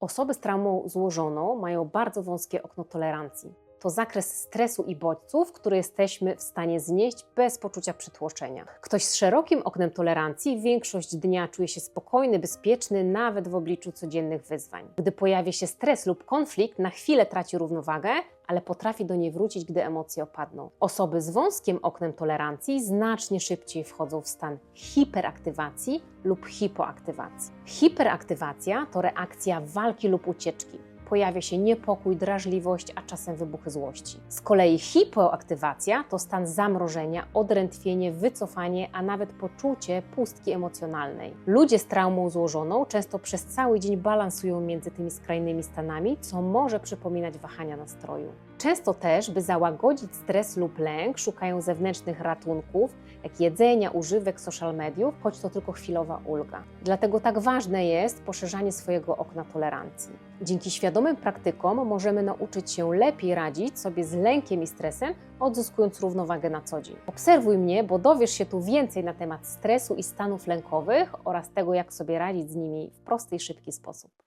Osoby z traumą złożoną mają bardzo wąskie okno tolerancji. To zakres stresu i bodźców, który jesteśmy w stanie znieść bez poczucia przytłoczenia. Ktoś z szerokim oknem tolerancji większość dnia czuje się spokojny, bezpieczny, nawet w obliczu codziennych wyzwań. Gdy pojawia się stres lub konflikt, na chwilę traci równowagę, ale potrafi do niej wrócić, gdy emocje opadną. Osoby z wąskim oknem tolerancji znacznie szybciej wchodzą w stan hiperaktywacji lub hipoaktywacji. Hiperaktywacja to reakcja walki lub ucieczki. Pojawia się niepokój, drażliwość, a czasem wybuchy złości. Z kolei hipoaktywacja to stan zamrożenia, odrętwienie, wycofanie, a nawet poczucie pustki emocjonalnej. Ludzie z traumą złożoną często przez cały dzień balansują między tymi skrajnymi stanami, co może przypominać wahania nastroju. Często też, by załagodzić stres lub lęk, szukają zewnętrznych ratunków, jak jedzenia, używek, social mediów, choć to tylko chwilowa ulga. Dlatego tak ważne jest poszerzanie swojego okna tolerancji. Dzięki świadomym praktykom możemy nauczyć się lepiej radzić sobie z lękiem i stresem, odzyskując równowagę na co dzień. Obserwuj mnie, bo dowiesz się tu więcej na temat stresu i stanów lękowych oraz tego, jak sobie radzić z nimi w prosty i szybki sposób.